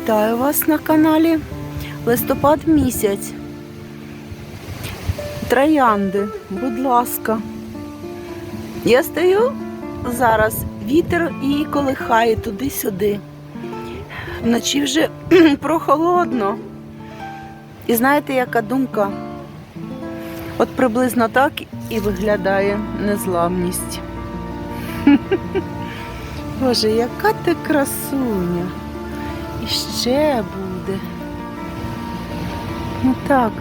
Вітаю вас на каналі. Листопад місяць. Троянди, будь ласка. Я стою зараз, вітер і колихає туди-сюди. Вночі вже прохолодно. І знаєте, яка думка? От приблизно так і виглядає незламність. Боже, яка ти красуня. І ще буде. Ну так.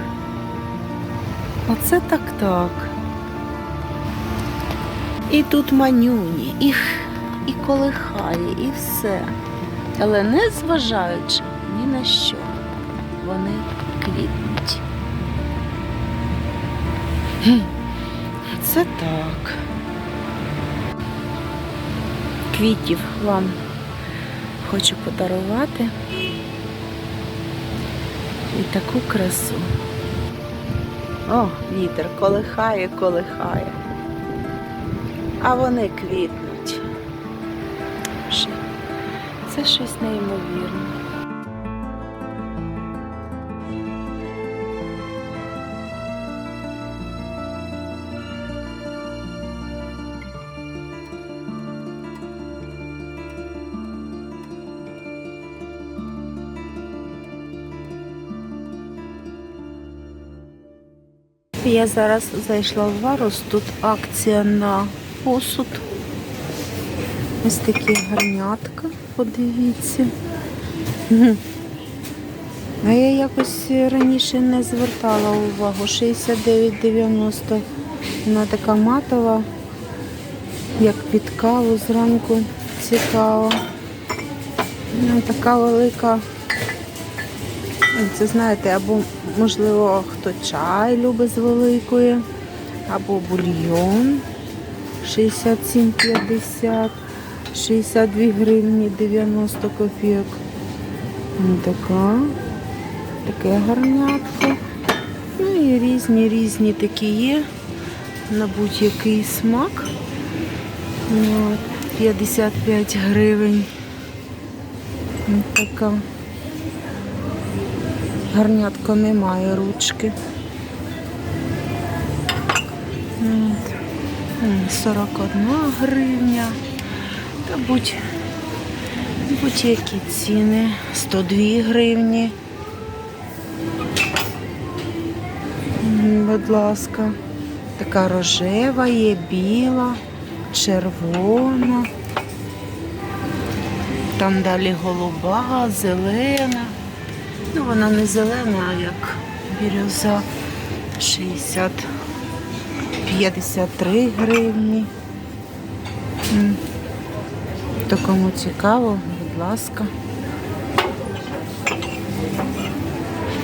Оце так так. І тут манюні, і, і колихає, і все. Але не зважаючи ні на що, вони квітнуть. Це так. Квітів вам хочу подарувати і таку красу. О, вітер колихає, колихає. А вони квітнуть. Це щось неймовірне. Я зараз зайшла в Варус, тут акція на посуд. Ось такі гарнятка, подивіться. А я якось раніше не звертала увагу. 69,90. Вона така матова, як під каву зранку цікаво. Ну, така велика. Це знаєте, або, можливо, хто чай любить з великої, або бульйон 67,50, 62 гривні 90 копійок. Ну, така, таке гарнятко. Ну і різні різні такі є на будь-який смак. Ну, 55 гривень. Така. Гарнятко немає ручки. От. М, 41 гривня. Та будь, будь-які ціни. 102 гривні. Будь ласка. Така рожева є, біла, червона. Там далі голуба, зелена. Ну, вона не зелена, а як бірюза 60, 53 гривні. То кому цікаво, будь ласка.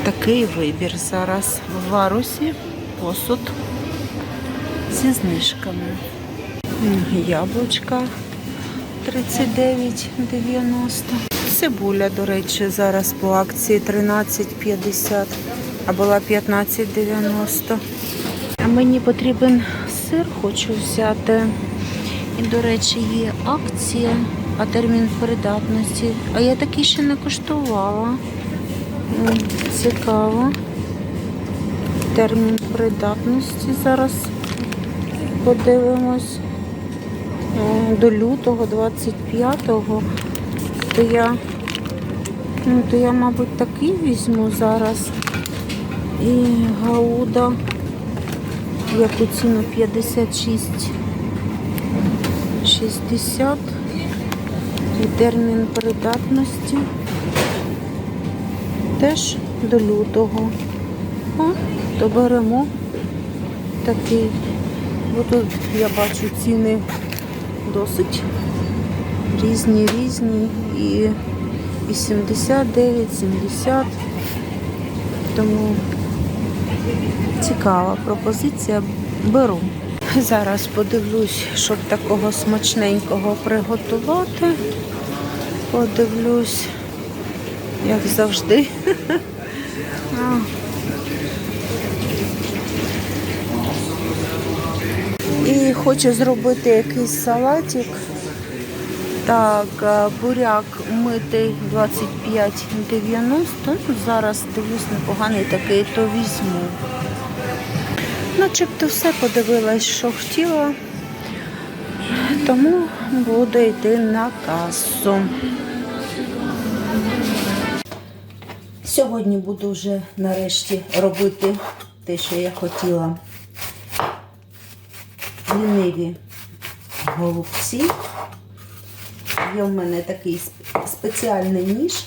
Такий вибір зараз в варусі посуд зі знижками. Яблучка 39,90. Цибуля, до речі, зараз по акції 13,50, а була 15,90. А мені потрібен сир, хочу взяти. І, до речі, є акція, а термін придатності. А я такий ще не коштувала. Цікаво. Термін придатності зараз подивимось. До лютого 25-го то я, ну, то я, мабуть, такий візьму зараз. І гауда, яку ціну 56 60 і термін придатності теж до лютого. О, то беремо такий. Бо тут я бачу ціни досить різні різні і 89, 70. Тому цікава пропозиція. Беру. Зараз подивлюсь, щоб такого смачненького приготувати. Подивлюсь, як завжди. І хочу зробити якийсь салатик. Так, е, буряк митий 25,90. Ну, Зараз дивлюсь непоганий такий, то візьму. Начебто все подивилась, що хотіла. Тому буду йти на касу. Сьогодні буду вже нарешті робити те, що я хотіла. Ліниві голубці. Є в мене такий спеціальний ніж.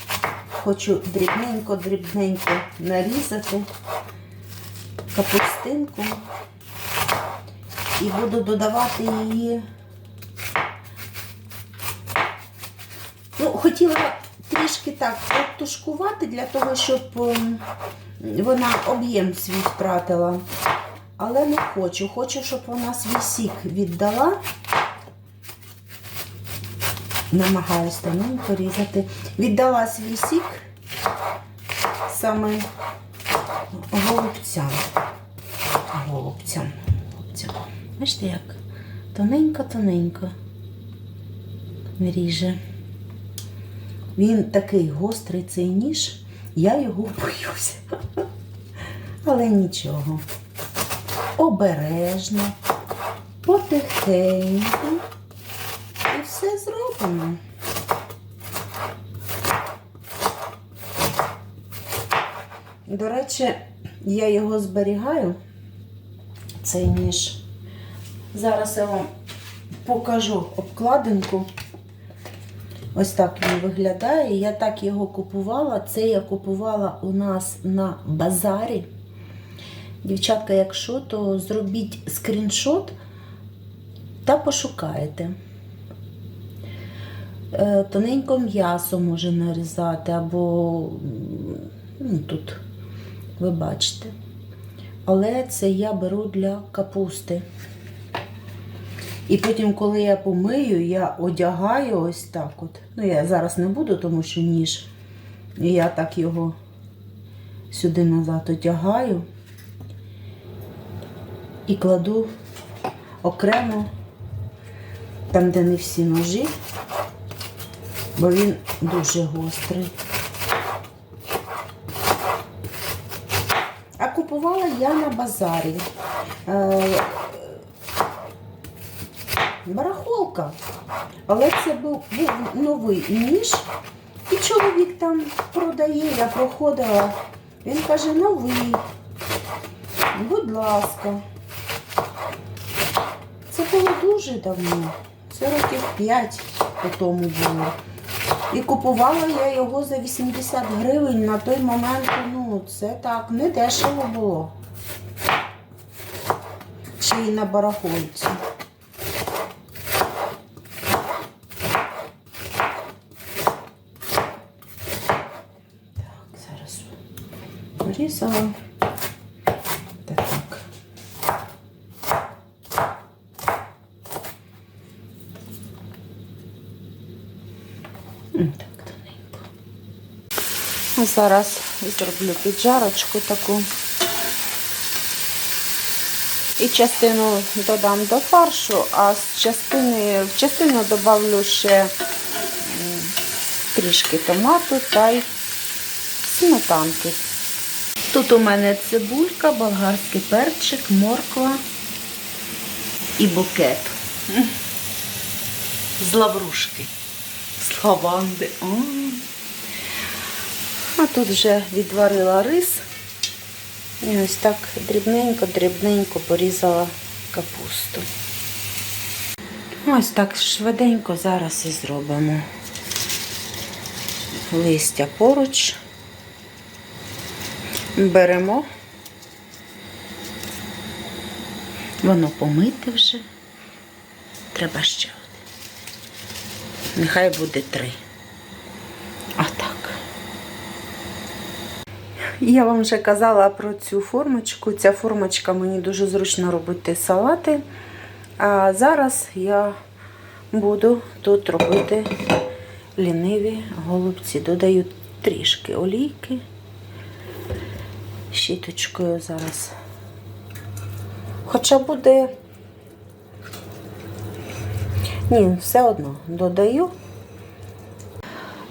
Хочу дрібненько-дрібненько нарізати капустинку і буду додавати її. Ну, хотіла трішки так протушкувати для того, щоб ем, вона об'єм свій втратила. Але не хочу. Хочу, щоб вона свій сік віддала. Намагаюсь тоненько різати. Віддала свій сік саме голубцям. Голубцям. голубцям. Бачите, як? Тоненько-тоненько ріже. Він такий гострий цей ніж, я його боюся. Але нічого. Обережно, потихеньку. І. До речі, я його зберігаю, цей ніж. Зараз я вам покажу обкладинку. Ось так він виглядає. Я так його купувала. Це я купувала у нас на базарі. Дівчатка, якщо, то зробіть скріншот та пошукаєте. Е, Тоненько м'ясо може нарізати, або ну, тут ви бачите. Але це я беру для капусти. І потім, коли я помию, я одягаю ось так от. Ну, я зараз не буду, тому що ніж. Я так його сюди назад одягаю і кладу окремо, там, де не всі ножі, бо він дуже гострий. А купувала я на базарі. Е, барахолка. Але це був, був новий ніж. І чоловік там продає, я проходила. Він каже, новий. Будь ласка. Це було дуже давно. Це років 5 по тому було. І купувала я його за 80 гривень. На той момент, ну, це так, не дешево було. Ще й на барахольці. Так, зараз порізала. Так, тоненько. А Зараз зроблю піджарочку таку. І частину додам до фаршу, а з частини, в частину додавлю ще трішки томату та й сметанки. Тут у мене цибулька, болгарський перчик, морква і букет. З лаврушки, М. А тут вже відварила рис. І ось так дрібненько-дрібненько порізала капусту. Ось так швиденько зараз і зробимо. Листя поруч. Беремо. Воно помите вже. Треба ще. Нехай буде три. А так. Я вам вже казала про цю формочку. Ця формочка мені дуже зручно робити салати. А зараз я буду тут робити ліниві голубці. Додаю трішки олійки. Щіточкою зараз. Хоча буде ні, все одно додаю.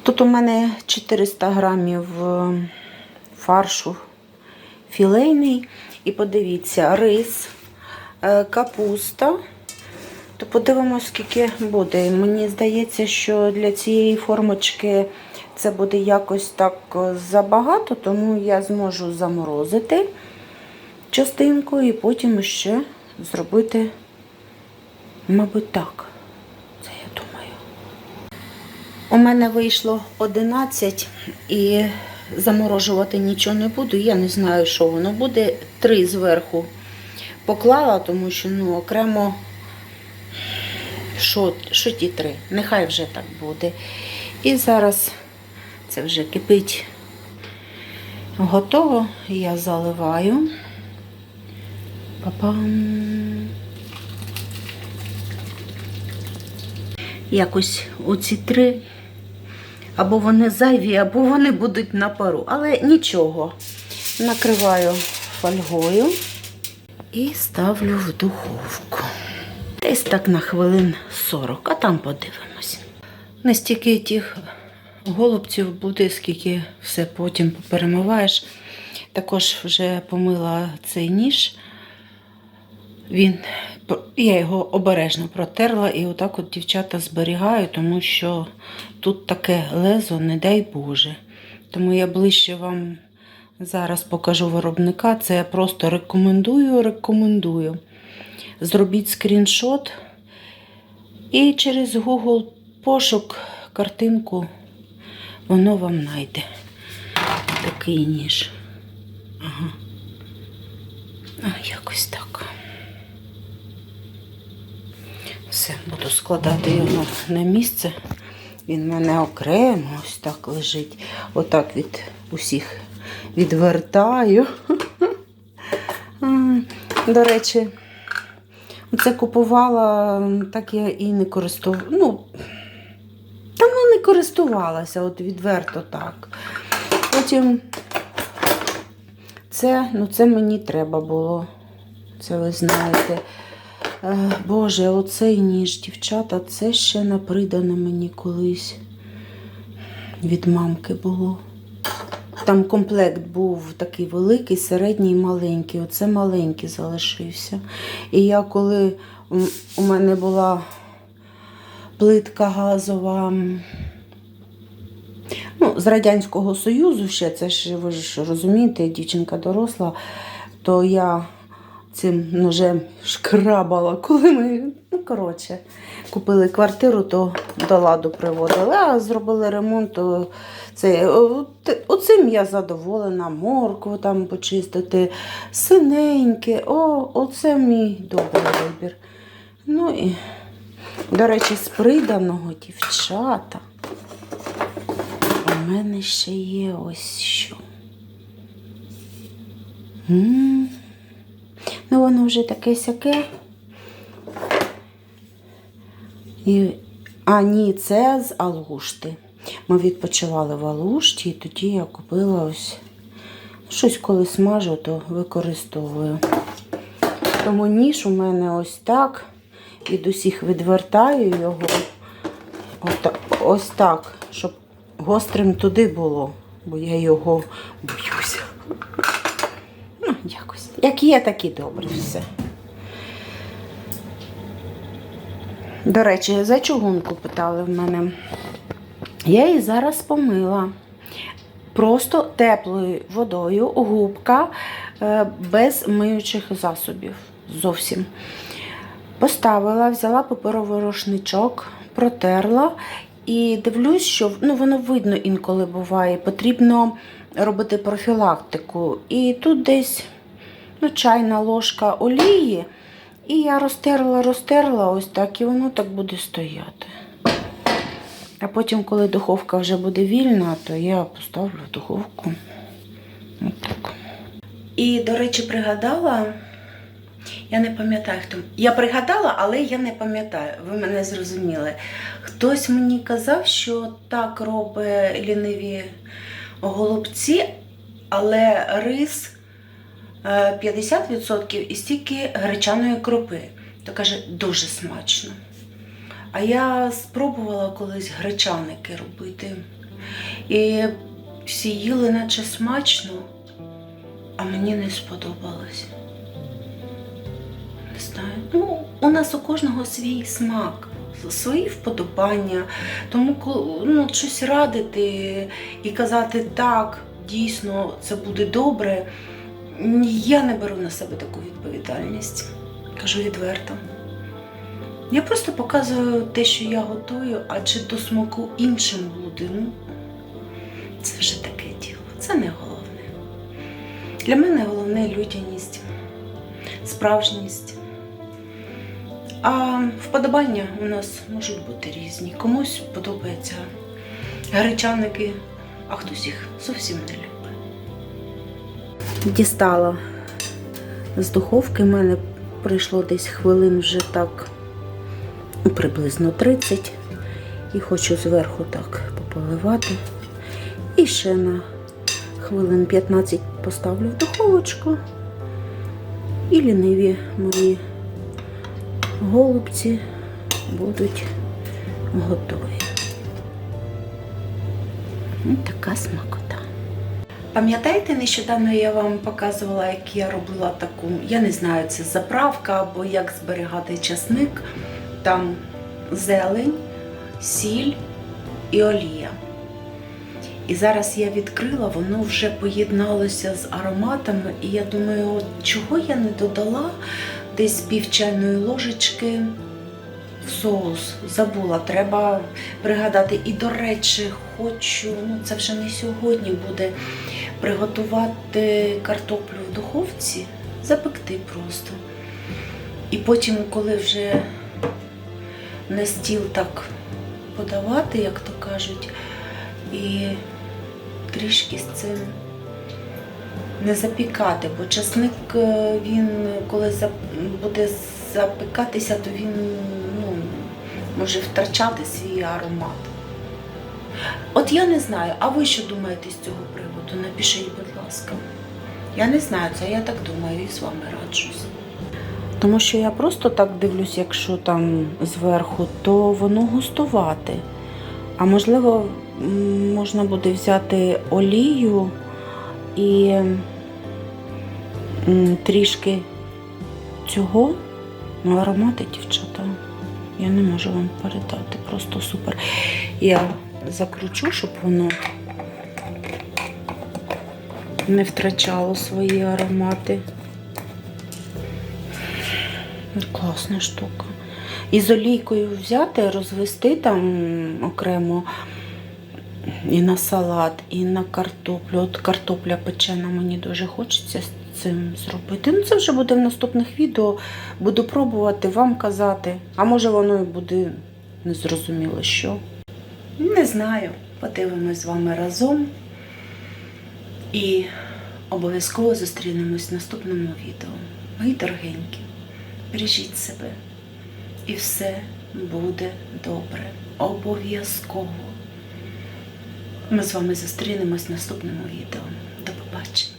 Тут у мене 400 грамів е, фаршу філейний. І подивіться, рис, е, капуста. То подивимось, скільки буде. Мені здається, що для цієї формочки це буде якось так е, забагато, тому я зможу заморозити частинку і потім ще зробити, мабуть, так. Це я думаю. У мене вийшло 11 і заморожувати нічого не буду. Я не знаю, що воно буде. Три зверху поклала, тому що ну, окремо що, що ті три? Нехай вже так буде. І зараз це вже кипить готово. Я заливаю. Па-пам. Якось оці три. Або вони зайві, або вони будуть на пару. Але нічого. Накриваю фольгою і ставлю в духовку. Десь так на хвилин 40, а там подивимось. Не стільки тих голубців буде, скільки все потім перемиваєш. Також вже помила цей ніж. Він, я його обережно протерла і отак от дівчата зберігаю, тому що тут таке лезо, не дай Боже. Тому я ближче вам зараз покажу виробника. Це я просто рекомендую, рекомендую. Зробіть скріншот і через Google пошук картинку воно вам знайде. Такий ніж. Ага. А, якось так. Все, буду складати його на місце. Він в мене окремо ось так лежить. Отак від усіх відвертаю. До речі, це купувала, так я і не користувала. Ну, там ну, не користувалася, от відверто так. Потім це, ну це мені треба було. Це ви знаєте. Е, Боже, оцей ніж, дівчата, це ще напридане мені колись від мамки було. Там комплект був такий великий, середній і маленький. Оце маленький залишився. І я коли у мене була плитка газова, ну, з Радянського Союзу ще, це ж ви ж розумієте, дівчинка доросла, то я цим ножем шкрабала, коли ми, ну, коротше, купили квартиру, то до ладу приводили, а зробили ремонт, то це, оцим я задоволена, моркву там почистити, синеньке, о, оце мій добрий вибір. Ну і, до речі, з приданого дівчата. У мене ще є ось що. м Ну, воно вже таке сяке. І... А, ні, це з Алушти. Ми відпочивали в Алушті, і тоді я купила ось щось, коли смажу, то використовую. Тому ніж у мене ось так. Від усіх відвертаю його. Ось так, щоб гострим туди було, бо я його боюся. Якось. Як є, так і добре все. До речі, за чугунку питали в мене. Я її зараз помила. Просто теплою водою, губка е, без миючих засобів. Зовсім. Поставила, взяла паперовий рушничок, протерла і дивлюсь, що ну, воно видно інколи буває. Потрібно робити профілактику. І тут десь ну, чайна ложка олії. І я розтерла, розтерла ось так, і воно так буде стояти. А потім, коли духовка вже буде вільна, то я поставлю в духовку. От І, до речі, пригадала, я не пам'ятаю хто. Я пригадала, але я не пам'ятаю. Ви мене зрозуміли. Хтось мені казав, що так робить ліниві голубці, але рис е, 50% і стільки гречаної крупи. То каже, дуже смачно. А я спробувала колись гречаники робити. І всі їли, наче смачно, а мені не сподобалось. Не знаю. Ну, у нас у кожного свій смак, свої вподобання. Тому ну, щось радити і казати так, дійсно, це буде добре. Я не беру на себе таку відповідальність. Кажу відверто. Я просто показую те, що я готую, а чи до смаку іншим буде. Ну, це вже таке діло. Це не головне. Для мене головне людяність, справжність. А вподобання у нас можуть бути різні. Комусь подобаються гречаники, а хтось їх зовсім не любить. Дістала з духовки. У мене прийшло десь хвилин вже так приблизно 30. І хочу зверху так пополивати. І ще на хвилин 15 поставлю в духовочку. І ліниві мої голубці будуть готові. Ось така смакота. Пам'ятаєте, нещодавно я вам показувала, як я робила таку, я не знаю, це заправка або як зберігати часник. Там зелень, сіль і олія. І зараз я відкрила, воно вже поєдналося з ароматами, і я думаю, от чого я не додала десь пів чайної ложечки в соус. Забула, треба пригадати. І, до речі, хочу, ну це вже не сьогодні буде, приготувати картоплю в духовці, запекти просто. І потім, коли вже на стіл так подавати, як то кажуть, і трішки з цим не запікати, бо часник, е, він коли буде запікатися, то він ну, може втрачати свій аромат. От я не знаю, а ви що думаєте з цього приводу? Напишіть, будь ласка. Я не знаю, це я так думаю і з вами раджусь. Тому що я просто так дивлюсь, якщо там зверху, то воно густувати. А можливо, можна буде взяти олію і трішки цього Ну, аромати, дівчата. Я не можу вам передати. Просто супер. Я закручу, щоб воно не втрачало свої аромати. Класна штука. І з олійкою взяти, розвести там окремо і на салат, і на картоплю. От картопля печена мені дуже хочеться з цим зробити. Ну, це вже буде в наступних відео. Буду пробувати вам казати. А може воно і буде незрозуміло що. Не знаю. Подивимось з вами разом. І обов'язково зустрінемось в наступному відео. Мої дорогенькі, бережіть себе. І все буде добре. Обов'язково. Ми з вами зустрінемось в наступному відео. До побачення!